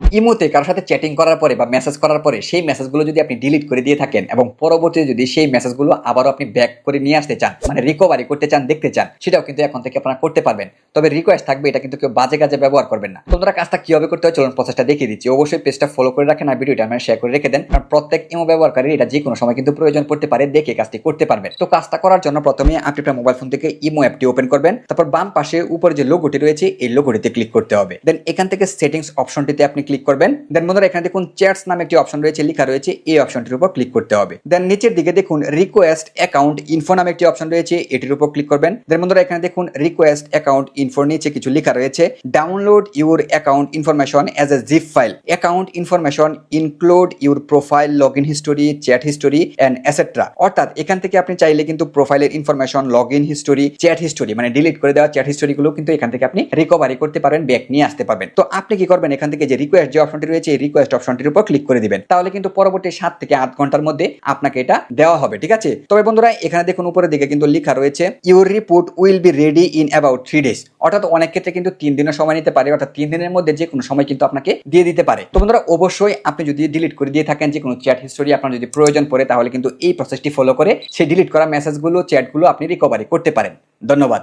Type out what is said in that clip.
ইমোতে কারোর সাথে চ্যাটিং করার পরে বা মেসেজ করার পরে সেই মেসেজগুলো যদি আপনি ডিলিট করে দিয়ে থাকেন এবং পরবর্তীতে যদি সেই মেসেজগুলো আবারও আপনি ব্যাক করে নিয়ে আসতে চান মানে রিকভারি করতে চান, দেখতে চান, সেটাও কিন্তু এখন থেকে আপনারা করতে পারবেন। তবে রিকোয়েস্ট থাকবে, এটা কিন্তু কেউ বাজে কাজে ব্যবহার করবেন না। তোমরা কাজটা কীভাবে করতে হয় চলুন প্রসেসটা দেখিয়ে দিচ্ছি। অবশ্যই পেজটা ফলো করে রাখেন আর ভিডিওটা আমার শেয়ার করে রেখে দেন। কারণ প্রত্যেক ইমো ব্যবহারকারী এটা যে কোনো সময় কিন্তু প্রয়োজন পড়তে পারে, দেখে কাজটি করতে পারবেন। তো কাজটা করার জন্য প্রথমে আপনি আপনার মোবাইল ফোন থেকে ইমো অ্যাপটি ওপেন করবেন। তারপর বাম পাশে উপরে যে লোগোটি রয়েছে, এই লোগোটিতে ক্লিক করতে হবে। দেন এখান থেকে সেটিংস অপশনটিতে আপনি ক্লিক করবেন। দেন বন্ধুরা, এখানে দেখুন চ্যাটস নামে একটি অপশন রয়েছে, লেখা রয়েছে, এই অপশনটির উপর ক্লিক করতে হবে। দেন নিচের দিকে দেখুন রিকোয়েস্ট অ্যাকাউন্ট ইনফো নামে একটি অপশন রয়েছে, এটির উপর ক্লিক করবেন। দেন বন্ধুরা, এখানে দেখুন রিকোয়েস্ট অ্যাকাউন্ট ইনফোর নিচে কিছু লেখা রয়েছে download your account information as a zip file account information include your profile log in history chat history and etcetera অর্থাৎ এখান থেকে আপনি চাইলে কিন্তু প্রোফাইলের information log in history chat history মানে ডিলিট করে দেওয়া চ্যাট হিস্টোরি গুলো কিন্তু এখান থেকে আপনি রিকভারি করতে পারবেন ব্যাক নিয়ে আসতে পারবেন। তো আপনি কি করবেন? এখান থেকে যে রিকোয়েস্ট যে অপশনটি রয়েছে, এই রিকোয়েস্ট অপশনটির উপর ক্লিক করে দিবেন। তাহলে কিন্তু পরবর্তী সাত থেকে আট ঘণ্টার মধ্যে আপনাকে এটা দেওয়া হবে, ঠিক আছে? তবে বন্ধুরা, এখানে দেখুন উপরের দিকে কিন্তু লেখা রয়েছে your report will be ready in about three days অর্থাৎ অনেক ক্ষেত্রে কিন্তু তিন দিনের সময় নিতে পারে, অর্থাৎ তিন দিনের মধ্যে যে কোনো সময় কিন্তু আপনাকে দিয়ে দিতে পারে। তো বন্ধুরা, অবশ্যই আপনি যদি ডিলিট করে দিয়ে থাকেন, যে কোনো চ্যাট হিস্টোরি আপনার যদি প্রয়োজন পড়ে, তাহলে কিন্তু এই প্রসেসটি ফলো করে সেই ডিলিট করা মেসেজগুলো চ্যাটগুলো আপনি রিকভারি করতে পারেন। ধন্যবাদ।